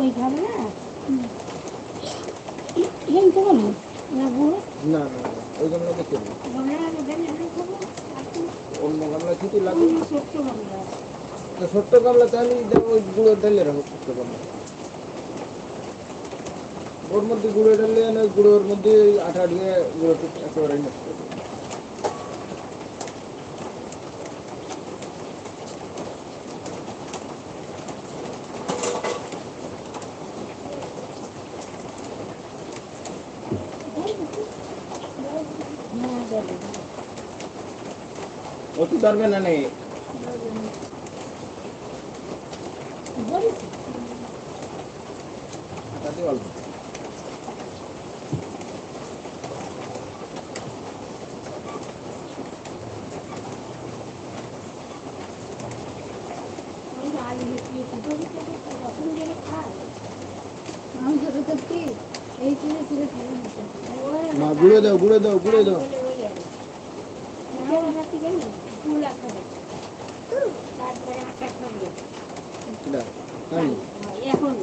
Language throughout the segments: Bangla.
না? খাব না? না গুঁড়ো না না না ওই গামলা দেখে গামলা দেন আমি খাব। অন্য গামলা ছুটি লাগবে? অন্য ছোট্ট গামলা। তো ছোট্ট গামলা তাহলে ওই গুঁড়ো ঢেলে রাখো ছোট্ট গামলা। ওর মধ্যে গুঁড়ো ঢাললে না গুঁড়োর মধ্যে আঠা দিয়ে গুঁড়ো একেবারে নষ্ট করে দেবে। হ্যাঁ দেবে অতি ধরবে না নেই বলেছি তাতে অল্প ওই আলু দিয়ে কুটো দিতে তখন গেলে খায় আমি ছোট থাকতে এই চিড়ে চিড়ে খেয়ে নিতাম মা গুঁড়ো দাও গুঁড়ো দাও গুঁড়ো দাও ফুল খাবে তারপরে আটা খাবে দাও আমি এখন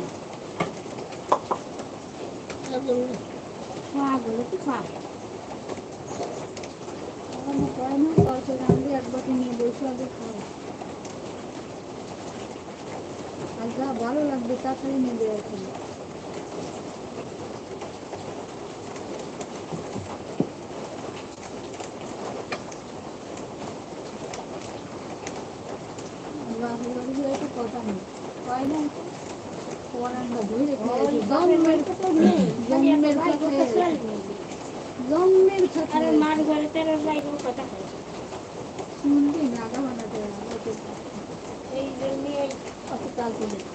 খা বলে তো খা আমার কয় না তরকারি রাঁধে এক বাটি নিয়ে বসে আগে খাও আর যা ভালো লাগবে তা খালি নেবে এখন বাপের বাড়ি গেলে তো কথা নেই কয় না পরানটা ধরে খেয়েছি জন্মের খেয়ে মার ঘরে তেরো কথা শুনবি নাগা বানাতে এই জন্যে কত কাল করেছি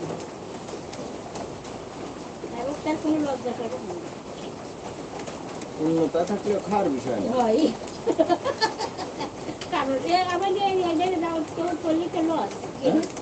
তার কোনো লজ্জা করে উন্নতা থাকলে খাওয়ার বিষয় হয় কারণ দাওয়াত কেউ করলে তো লস না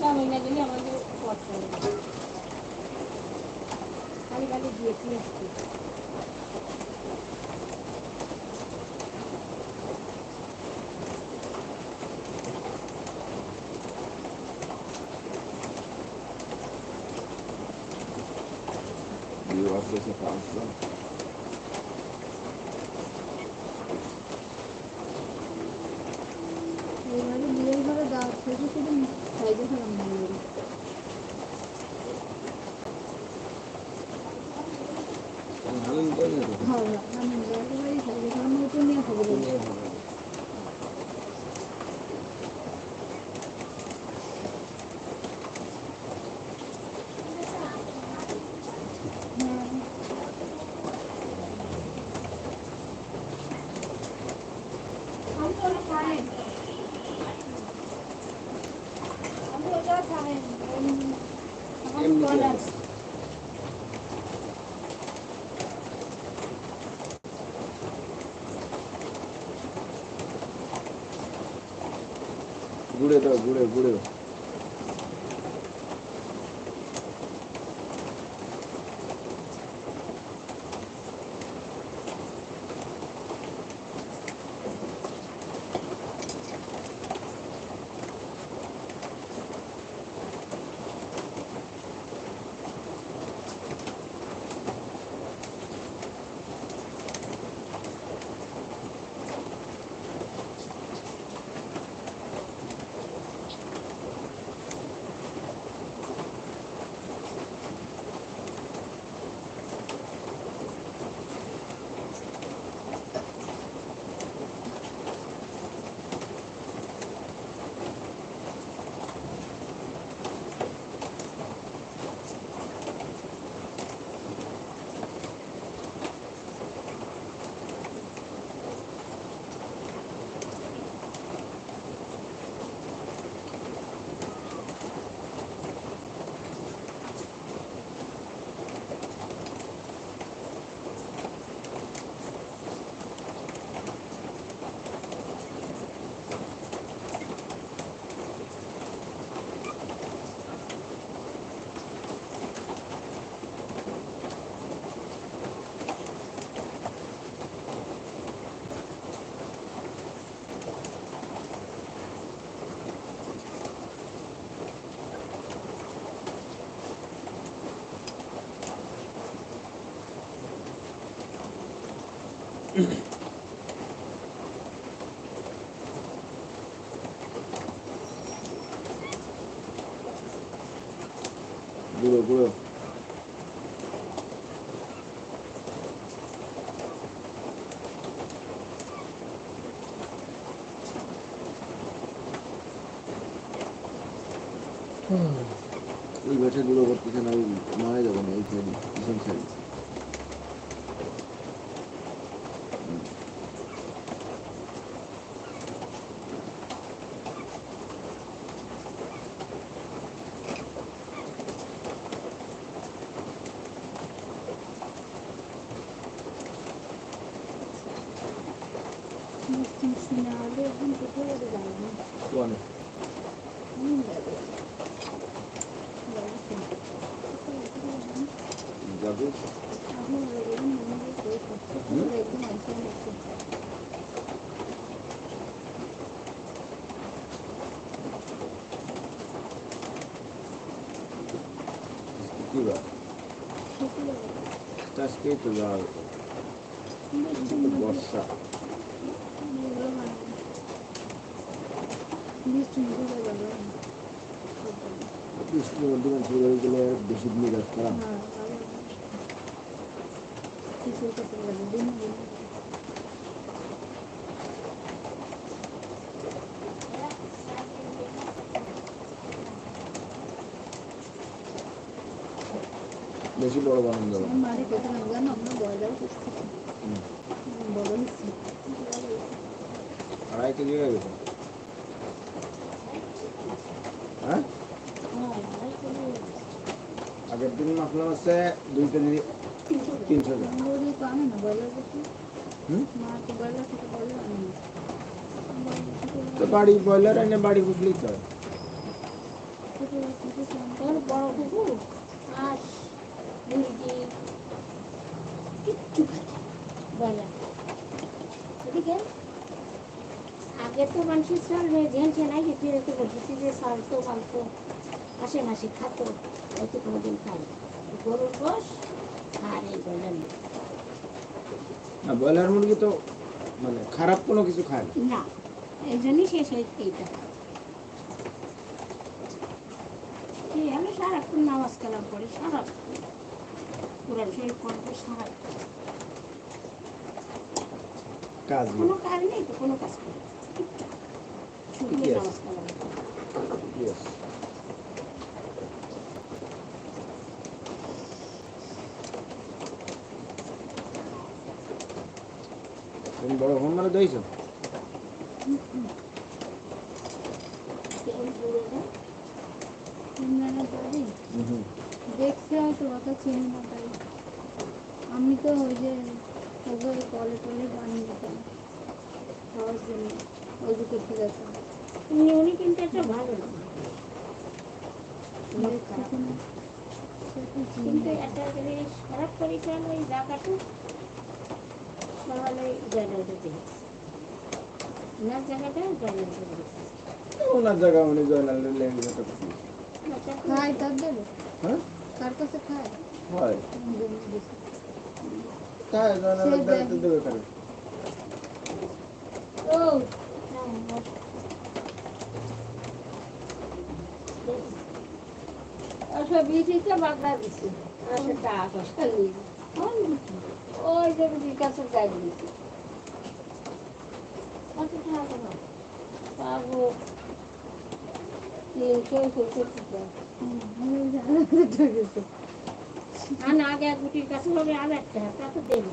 দামি না গেলে আমাদের কষ্ট খালি খালি দিয়েছি ঘরে দাওয়াত থেকে শুধু খাইতে খেলাম না বিয়ের। হালিম তো নিয়ে তো হ্যাঁ আমি একেবারেই খাইতে খেলাম না ওটা নিয়ে খাব না। নিয়ে হবে হ্যাঁ আমি তো ওটা খাই আমি ওটা খাই আমার এমনি কল দিয়ে আছে গুড়ে দাও গুড়ে গুড়ে গুঁড়ো গুঁড়ো এই বাসা গুলো করতেছে না ওই মারা যাব না এই সাইড পিছন সাইড মিষ্টি মিষ্টি না হলে এখন কোথাও যেতে যাবে না কোয়ানে হুম, যাবে। যাবে তো। যাবে আপনি বলবেন, মনে হয় কই করছে, হুম? একদম আইসা নিচ্ছে। কি বা শুকিয়ে যাবে। আজকেই তো যাওয়া মিষ্টি কিন্তু তো মুখে বর্ষা এগুলো মানে মিষ্টি মুখে যাবে না। বৃষ্টির মধ্যে মানুষের বাড়ি গেলে বেশি দিন কাজ করা হ্যাঁ, ভালো না। কিছুর কাছে লাগে, দিন দিন। বেশি বড় বানান যাবে মারে কোথাও জানো আমরা বয়লার করছি বড় হচ্ছে আড়াই কেজি হয়ে গেছে। হ্যাঁ? আগের দিন মাখলাম হচ্ছে দুই কেজি তিনশো গ্রাম। আমাদের তো আনে না বয়লার করছি হুম? মা তো বয়লার থেকে বয়লার আনে না বয়লার থেকে তো বাড়ি ব্রয়লার এনে বাড়ি বুঝলেই তো হয়। ছোটো ছোটো তোর বড় কুকুর হাঁস মুরগি কিচ্ছু খাচ্ছে বয়লার এদিকে আগে তো মানুষের চাল ঝেলছে নাই গেছে তো বলছি যে চালতো মালতো মাসে মাসে খাতো হয়তো কোনোদিন খায় না। গরুর গোস আর এই ব্রয়লার মুরগি। না ব্রয়লার মুরগি তো মানে খারাপ কোনো কিছু খায় না। এই জন্যই শেষ হয়েছে এইটা এই আমি সারাক্ষণ নামাজ কালাম পড়ি সারাক্ষণ। কোরআন শরীফ পড়ব সারা কাজ নেই। কোনো কাজ নেই তো কোনো কাজ করি। শুধু Yes. নামাজ কালাম Yes. তুমি বড় ফোন মানে দেখছে হয়তো চিনি না তাই। আমি তো ওই যে ওগুলো কলে টলে বানিয়ে দিতাম। খাওয়ার জন্য। ওই করতে যেতাম উনি উনি কিন্তু একটা ভালো কিন্তু একটা জিনিস খারাপ করেছেন ওই জায়গাটা তাহলে জয়নালটা দেখেছে ওনার জায়গাটা ওনার জায়গা উনি জয়নাল খায় তার দেবে হ্যাঁ? কার কাছে খায়? হয়। খায় জয়নালের দায়িত্ব দেবে কারে ও আচ্ছা বিটিতে বাগদা দিছি আচ্ছা টাকা পয়সা নিয়ে। ওই যে বিকাশের গাড়ি দিছি কত টাকা পাবো। পাবো তিনশো আছে। আর না আগে গুটির কাছে হবে আর একটা তা তো দেবো।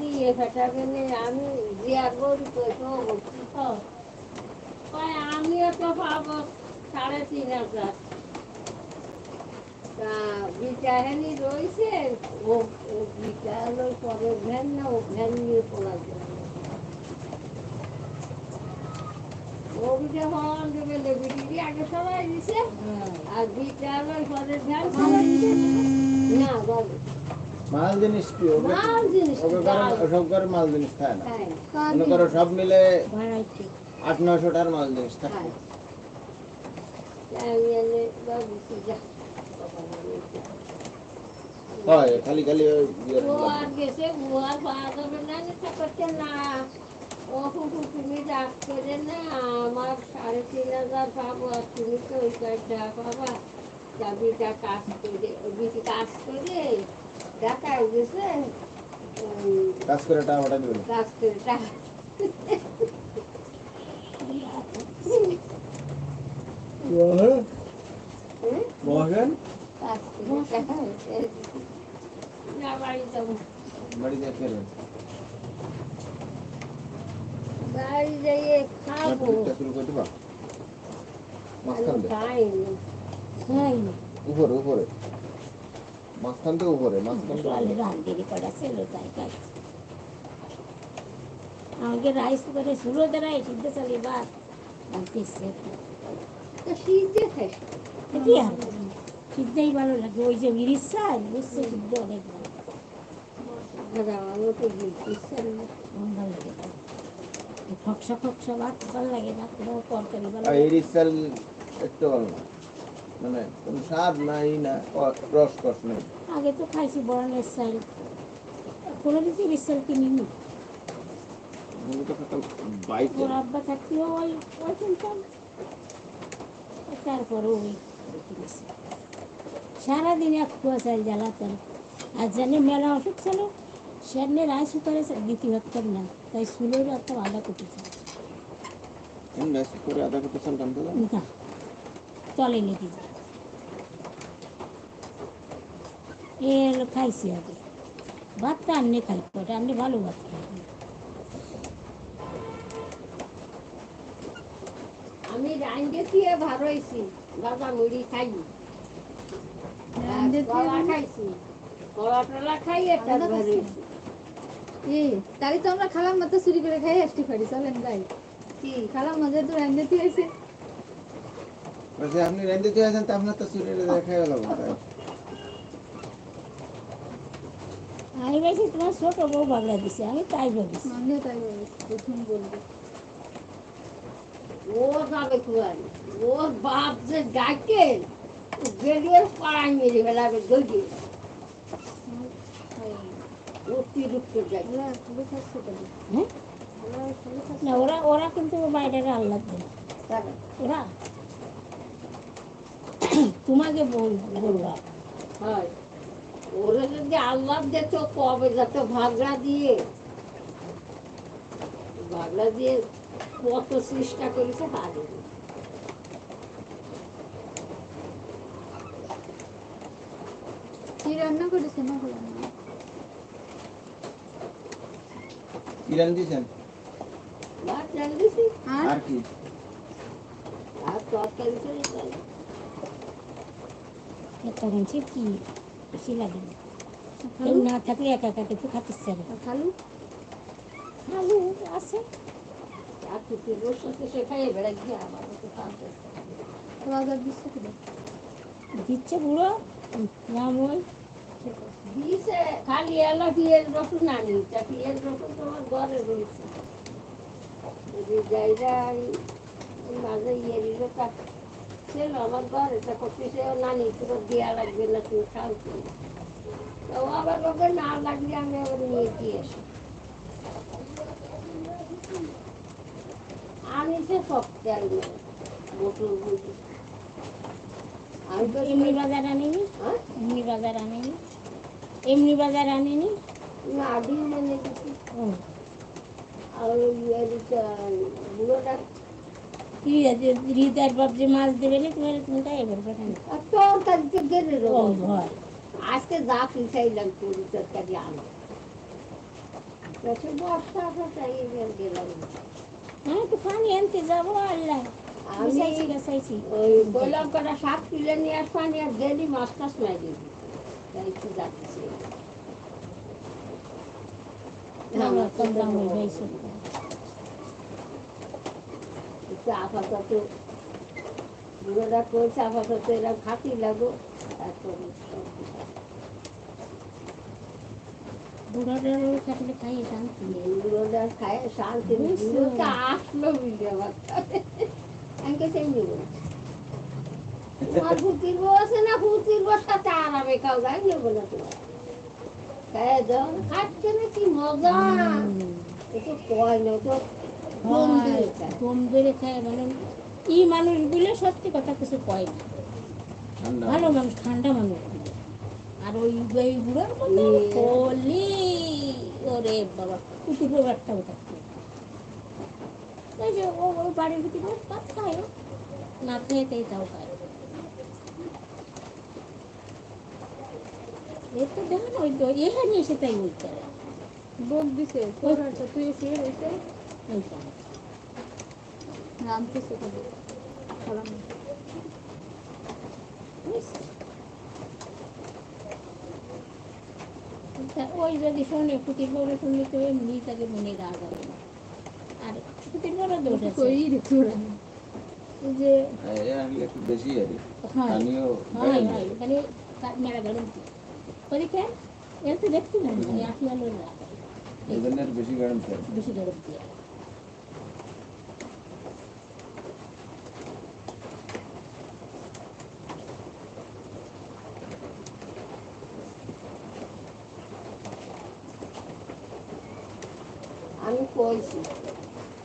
দিয়ে ফেটাবে আমি গরু তো পাবো সাড়ে তিন হাজার। তা বিটাহানি রয়েছে ও ও বিটা হলো ভ্যান না ও ভ্যান নিয়ে পড়া যায় ও বিটা হওয়ার দেবে বিটি আগে সবাই দিছে আর বিটা হলো ভ্যান সবাই না বলো। মাল জিনিস কি? ওকে মাল জিনিস ওকে ডাল। করে সব মাল জিনিস খায় না। মনে করো সব মিলে আট নয়শো টাকার মাল জিনিস থাকে খায় আমি এনে বাবুছি যা বাবা বলে, হয় খালি খালি ওই ইয়ে ও আর গেছে ও আর পাওয়া যাবে না নেশা করছে না ও কুকুর তুমি রাগ করে না আমার সাড়ে তিন হাজার পাবো আর তুমি তো ওই কাজটা পাবা চাবিটা কাজ করে ওদিকে কাজ করে টাকায় গেছে উম, কাজ করে টাকা পাঠাই দেবেন কাজ করে টাকা হুম? মহাজন কাজ করে টাকা না বাড়ি যাব বাড়ি দিয়ে খেলেন বাড়ি যাইয়ে খাব শুরু করে দিবা মাঝখান দিয়ে খাইনি খাইনি উপরে উপরে মাঝখান থেকে উপরে মাঝখান থেকে জল উপরে। রান্ধি করা ছিল তাই কাজ আমাকে রাইস করে শুরু দ্বারাই সিদ্ধ চালি ভাত রাঁধতেছে তো সিদ্ধে খাইস কি আর সিদ্ধই ভালো লাগে ওই যে ইরিশ চাল বুঝছে সিদ্ধ অনেক মানে কোন স্বাদ নাই না রস কস নেই। আগে তো খাইছি বরণের চাল কোনো কিছু কিনিনি। আমি তো খেতাম বাইকে ওর আব্বা থাকতেও ওই ওই কিনতাম। তারপরে ওই সারাদিন এক কুয়া চাল জ্বালাতাম। আর জানি মেলা অসুখ ছিল। সেদিনে রাইস কুকারে দিতে পারতাম না তাই শুলে রাখতাম আদা কুটি চাল ইনভেস্ট করে আধা কোটি চাল টানতে দাও না তলে লেগে যায় এ হলো খাইছি আগে ভাতটা আনলে খাই পরে আপনি ভালো ভাত খাই আমি রাইন্দে দিয়ে ভালো হয়েছি বাবা মুড়ি খাই রাঁধতে কলা দিয়ে খাইছি কলা টলা খাই এটা এ তাই তো আমরা খালাম মাত্র চুরি করে খাই আসতে পারি চলেন গাই কি খালাম মজা তো রান্ধতে হয়েছে। বলছে আপনি রেন্দে চলে আসেন তা আপনার তো চুরি দেখা গেল আমি বেশি তোমার ছোট বউ বাগলা দিছে আমি তাই ভাবিছি আমিও তাই ভাবি প্রথম বলব। ও যাবে কুয়ারি ওর বাপ যে ডাকে বেরিয়ে পাড়ায় মেরে ফেলাবে হ্যাঁ না ওরা ওরা কিন্তু বাইরে আল্লাহ দেয় ওরা? তোমাকে বল বলবা। ওরা যদি আল্লাহ দিত কবে যত ভাগড়া দিয়ে? ভাগড়া দিয়ে কত চেষ্টা করেছে হারে কি রান্না করেছে না? করলাম না কি? রান দিয়েছেন ভাত রাঁধেছি আর কি? না। থাকলে একা একা কিছু খাতে খালু? আছে। দিচ্ছে বুড়ো নাম ওই দিছে, খালি এলা পিঁয়াজ রসুন আনি তা পিঁয়াজ রসুন তোমার ঘরে রয়েছে। যাইরা মাঝে ইয়ে দিল, তা ছিল আমার ঘরে, তা করতেছে নানি, তোর দেওয়া লাগবে না তুমি খাও তো। আবার ওকে না লাগলে আমি আবার নিয়ে দিয়ে আসি। আনিছে সব তেল মোটর বুঝি এমনি বাজার আনিনি এমনি বাজার আনিনি এমনি বাজার আনিনি না ডিম এনে দিচ্ছি আর ওই ইয়েটা বুড়োটা হৃদয়ের বাপ যে মাছ দেবে না তোমার কোনটা এবার পাঠানো তরকারিতে গেলে ভয় আজকে যা পিছাইলাম পুরি তরকারি আনো বর্ষা ফসাই গেলাম হ্যাঁ তো পানি আনতে যাব আল্লাহ আমি ওই বললাম কটা সাত কিলো নিয়ে আস আর ডেলি মাছ টাছ মাই দিবি তাই একটু যাচ্ছি। আপাতত বুড়োটা করছে আপাতত এরা খাতি লাগো তারপরে বুড়োটা থাকলে খাইয়ে শান্তি। খায় শান্তি আসলো মিলে আমার। বউ আছে না বউর সাথে আরামে তোমার। খাচ্ছে না কি মজা ও তো কয় না ও তো কম কম দিয়ে দিয়ে খায়। কম বেড়ে খায় মানে মানুষগুলো সত্যি কথা কিছু কয় না। ঠান্ডা ভালো মানুষ ঠান্ডা মানুষ। আর ওই ওই বুড়োর হুম। ওরে বাবা কুটি প্রবারটাও থাকতো এই যে ও ওই বাড়ির ভিতরে ভাত খায়। না খেয়ে তাই তাও খায়। তো দেখেন ওই এখানে এসে তাই ওই করে বক দিছে তুই শুয়ে রয়েছে ওই করে রামকে ওই যদি শোনে পুতির বড় শুনলে তো এমনি তাকে মনে রাগ হবে। না বেশি আর কি। হয় স্থানীয় হয় হয় এখানে কা- মেলা গাড়ি ওদিকে এর তো দেখতে না এই আশি আলো না এই জন্য আর বেশি গরম থাকে বেশি গাড়ি দিয়ে আমি কইছি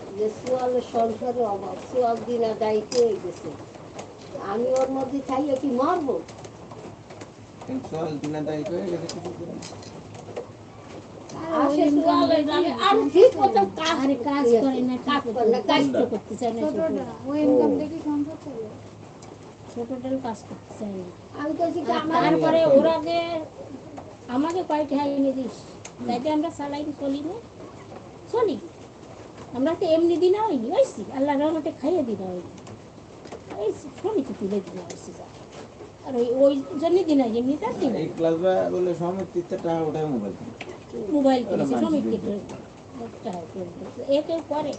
যে সোয়ালের সংসারে অভাব সোয়াল দিন দায়িত্ব হয়ে গেছে আমি ওর মধ্যে খাইয়ে কি মরবো কিন্তু চল দিনা দায়িত্ব হয়ে গেছে কিছু করে না। আসে সোয়ালের দামে আর ঠিক মতো কাজ আরে কাজ করে না কাজ ঠিক করে না মতো, কাজ কাজ তো করতে চায় না ছোটটা ছোটটা ও ইনকাম সংসার চলে ছোটটাও কাজ করতে চায় না আমি কইছি কি আর আমার তারপরে ওরা যে আমাকে কয়টা এনে দিস? তাইতে আমরা সালাইন চলি না। চলি। আমরা তো এমনি দিনা হয়নি হয়েছি আল্লাহ রহমতে খাইয়ে দিনা হয়নি এই সমিতি তুলে দিনা হয়েছি আর ওই ওই জন্য দিনা এমনি তার দিনা এই ক্লাস বলে সমেত তিনটা টাকা ওঠায় মোবাইল মোবাইল ওরা কিনেছে মানুষ সমিতি দিবে। এ কেউ করে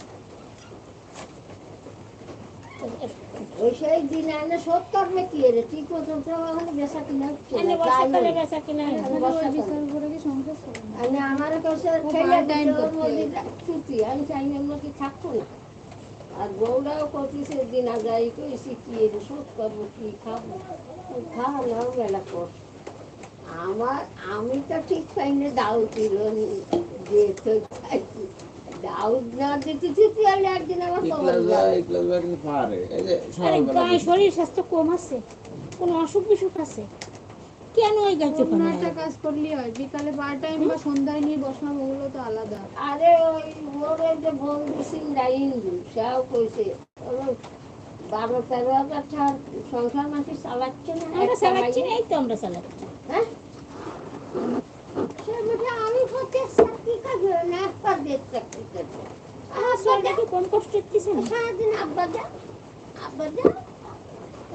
দিন রে? ঠিক বেচা কিনা বেচা কিনা না। বিচার করে কি সংসার আমি আমার কাছে ছুটি আমি চাই না কি থাকব না। আর বউরাও দিন আগাই কইছি কি রে শোধ করব কি খাব? খাওয়া নাও মেলা কর আমার আমি তো ঠিক পাই না দাও ছিল যে তো খাইছি শরীর স্বাস্থ্য কম আছে কোনো অসুখ বিসুখ আছে? কেন ওই একটা কাজ করলেই হয় বিকালে পার টাইম বা সন্ধ্যায় নিয়ে বসানো ওগুলো তো আলাদা। আরে ওই মোরে যে বন্ধু সিং ইন্দু সেও কইছে বারো তেরো হাজার সংসার মাসে চালাচ্ছে না চালাচ্ছি না এই তো আমরা চালাচ্ছি। হ্যাঁ সে বলছে, আমি হচ্ছে চাকরি কাজে না পদের চাকরি করব আমার শরীরটা কি কম কষ্ট হচ্ছে না সারাদিন আব্বা যা আব্বা যা।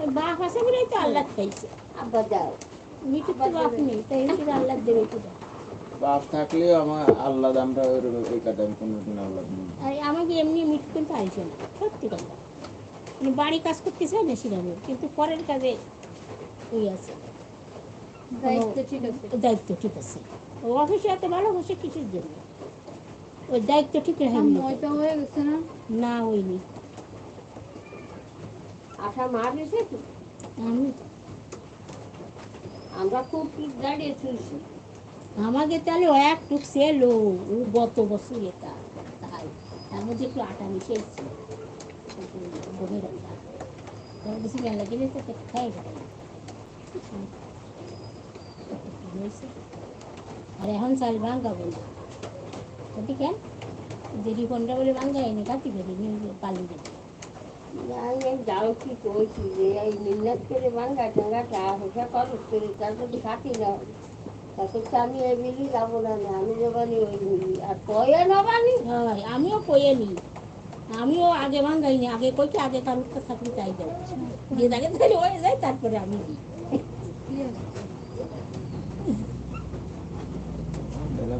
বাপ আছে বলেই তো আল্লাহ খাইছে। আব্বা যাও। মিঠুর তো বাপ নেই তাই আল্লাহ দেবে তো বাপ থাকলেও আমার আল্লাহ আমরা ওই- এই কাজে আমি কোনোদিন আল্লাহ আর আমাকে এমনি মিঠু কিন্তু আইছে না সত্যি কথা। বাড়ি কাজ করতে না সেরকম কিন্তু পরের কাজে ওই আছে। দায়িত্ব ঠিক আছে। দায়িত্ব ঠিক আছে। ও অফিসে এত ভালোবাসে কিছুর জন্য? ওই দায়িত্ব ঠিক হয়ে গেছে না? না হইনি আশা মারিছে তো? আমি আমরা খুব ঠিক চলছি। আমাকে তাহলে ও এক টুক সেলো ও গত বছর এটা তাই। তার মধ্যে একটু আটা মিশিয়েছি গমের আটা তার বেশি মেলা গেলে তো খাই আর এখন চাল ভাঙ্গা বলে তাতে কেন দেরি ঘণ্টা বলে ভাঙ্গা এনে কাটি ফেলি নিয়ে পালি দেবে আমি যাও কি কইছি যে এই মিন্নাত করে ভাঙ্গা টাঙ্গা টাকা পয়সা খরচ করে তার যদি খাটি না তারপর তো আমি এই মিলি যাব না না, আমি যাবানি ওই মিলি আর কয়ে নবানি হয় আমিও কয়ে নি আমিও আগে ভাঙ্গাইনি আগে কইছি আগে কারোর তো থাকলে তাই দেবো যে তাকে তাহলে হয়ে যায় তারপরে আমি দিই কি আছে তাহলে view আছে। চাপান এই গাড়ি চালাতে ভাঙ্গা নিয়ে এসছেন আমি শুধু কি কি না চাপান কিছু না ওর মধ্যে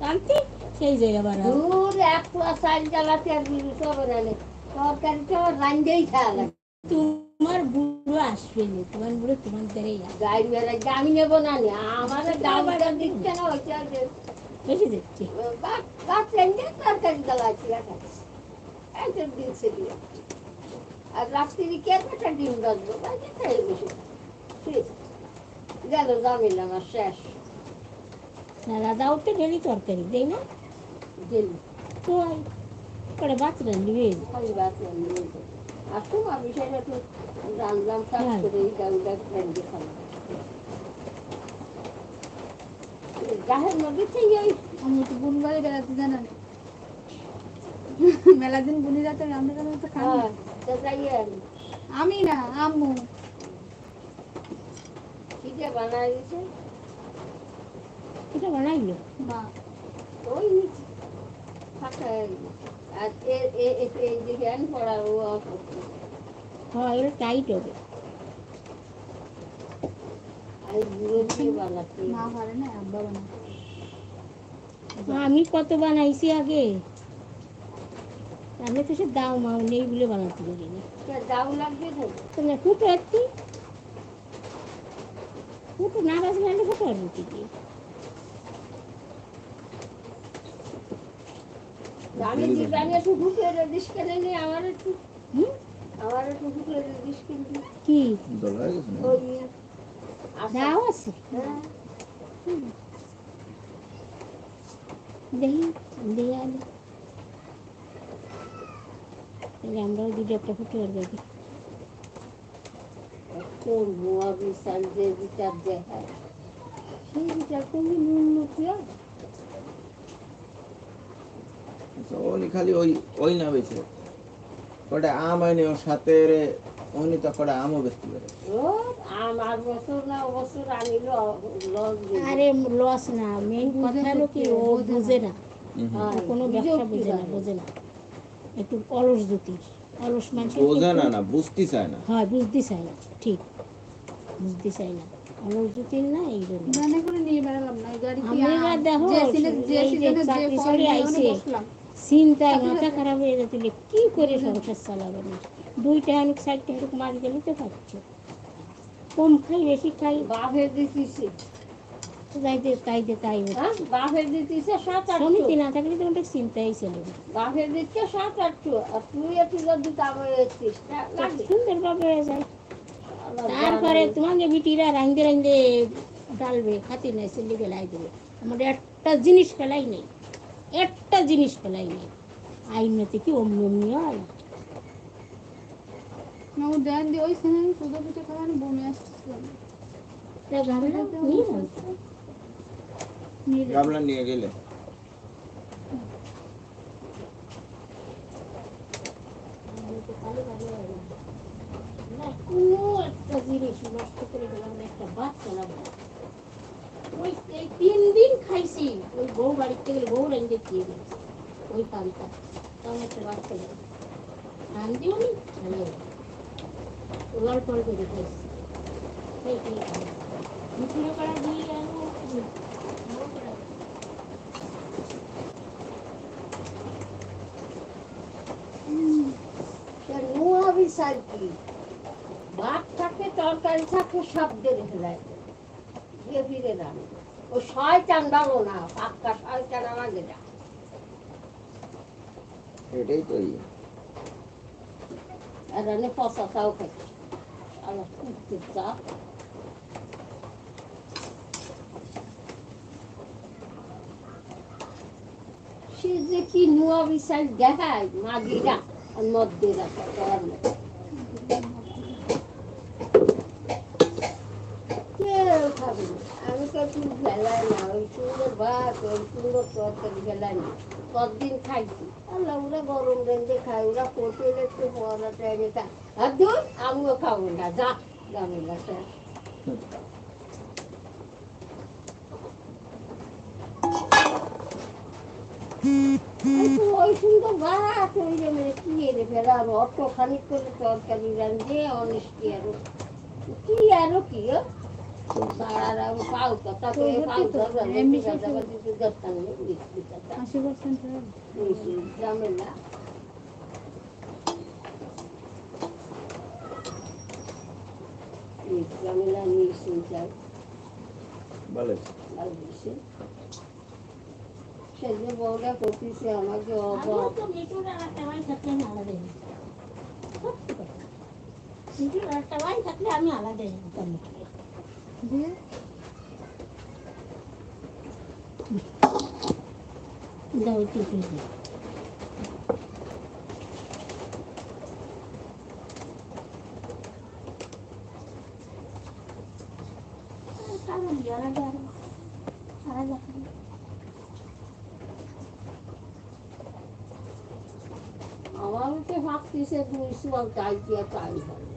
আনতে সেই যে আবার দূর এক পোয়া চাল জ্বালাতে আর বিরুষ হবে না রে। তরকারিটা আমার রান্ধেই খাওয়া তোমার বুড়ো আসবে না তোমার বুড়ো তোমার দ্বারাই গাড়ি বেড়াই আমি নেব না আমার দামটা দিচ্ছে না যে বেশি দিচ্ছি বাচ্চা তরকারি জ্বালাচ্ছি একটা দিচ্ছে দিয়ে। আর রাত্রি কে কটা ডিম রাখব বাইরে খেয়ে ঠিক গেল জামিল আমার শেষ। সারা দাও তো ডেলি তরকারি দেই না? গেলি তো করে খালি আমি সেটা কাজ হ্যাঁ। করে খাব। গাহের মধ্যে থেকে ওই আমি তো বেড়াতে জানা মেলা দিন বুনি রাতে রান্না করার তো খাই হ্যাঁ, আমি না আম্মু। বানায় এটা বানাইলো? ওই হয়ে টাইট হবে। মা পারে না আমি কত বানাইছি আগে? আমি তো সে দাও মাও নেই বলে বানাতে পারিনি তা দাও লাগবে তো। তোমরা ফুটো একটি। ফুটো না আমি ফুটো আর রুটি দিয়ে। আমি দিবানে একটু ঢুকে দিস কেন নি আমার একটু হুম? আমার একটু ঢুকে দিস কিন্তু কি দল হয়ে গেছে না? ওই আশা দাও আছে হ্যাঁ দেখি দিয়ে আলো তাহলে আমরাও দুটো একটা ফুটো আর যাবি কোন মোয়া বিশাল যে বিচার দেখায় সেই বিচার তুমি উন্নতি হয় আচ্ছা, উনি খালি ওই ওই না বেছে কটা আম আইনে ওর সাথে রে উনি তো কটা আমও বেচতে পারে। আরে লস না মেন কথা হলো কি ও বুঝে না। কোনো ব্যবসা বোঝে না বোঝে না। একটু অলস দুতির অলস মানুষের বোঝে না না বুঝতে চায় না। হয় বুঝতে চাই না ঠিক। বুঝতে চাই না। অলস দুতির না এই জন্য। করে নিয়ে বেড়ালাম না গাড়ি আমি দেখো, যে সিনে যে যে ফল আইছে। চিন্তায় মাথা খারাপ হয়ে যাচ্ছিল কি করে সংসার চালাবে না? দুইটা অনেক সাইডটা এরকম মারি গেলে তো পাচ্ছ কম খাই বেশি খাই। বাফে দিতেছে। যাইতে তাই দে তাই। হ্যাঁ বাফে দিতেছে সাত আটশো সমিতি না থাকলে তো ওটা চিন্তাই ছিল। দিচ্ছে সাত আটশো আর তুই একটু যদি সুন্দর ভাবে হয়ে যায়। তারপরে। তোমাকে বিটিরা রান্ধে রান্ধে ডালবে খাতি নেই সেলি ফেলাই দেবে। আমাদের একটা জিনিস ফেলাই নেই। একটা জিনিস ফেলাই নেই। আইনতে কি অমনি অমনি হয়। না ও দেন দিয়ে ওই সিনে সুদা পিঠে খাওয়া আমি বমি আসছে। নিয়ে গেলে। একটা জিনিস নষ্ট করে গেলাম একটা বাচ্চা লাগবে। ওই এই তিন দিন খাইছি। ওই বউ বাড়ির থেকে বউ রেঞ্জে খেয়ে গেছে ওই পান্তা তখন একটা বাচ্চা লাগবে রান্ধিও নি খেলেও অল্প অল্প করে খাইছি। দিয়ে দিয়ে। বিচার কি? ভাত থাকে, তরকারি থাকে, সব দেরে ফেলায় দিয়ে ফিরে দাম ও শয়তান ভালো না পাক্কা শয়তান আমাকে যা। এটাই তো ইয়ে। আর পচা চাও খাইছে আল্লাহ চা সে যে কি নোয়া বিচার দেখায় মাগিরা আর মদ্যেরা করার মতো কেউ খাবে না। চুল ফেলায় ওই চুলের ভাত ওই সুন্দর তরকারি কতদিন খাইছি আল্লাহ ওরা গরম রেঞ্জে ওরা হোটেল একটু পড়া টাইমে আর ধর আমিও খাব না যা গ্রামের বাসায় ওই সুন্দর ভাত ওই কি এনে ফেলা অত খানিক করে তরকারি অনেক কি আরও কি আরও কি সেদিন বউটা করতেছে আমাকে আমিও অবাক তো মিঠুর আর একটা ভাই থাকলে আমি আলাদা হয়ে যেতাম। সত্যি কথা। মিঠুর আর একটা ভাই থাকলে আমি আলাদা হয়ে যেতাম মিঠুকে। দিয়ে দাও একটু একটু দিই। আর কারণ কি? আলাদা আর- আলাদা খাই। আমারও তো ভাবতেছে দুই সোয়াল তাই দিয়ে তাই হবে আর তোমাকে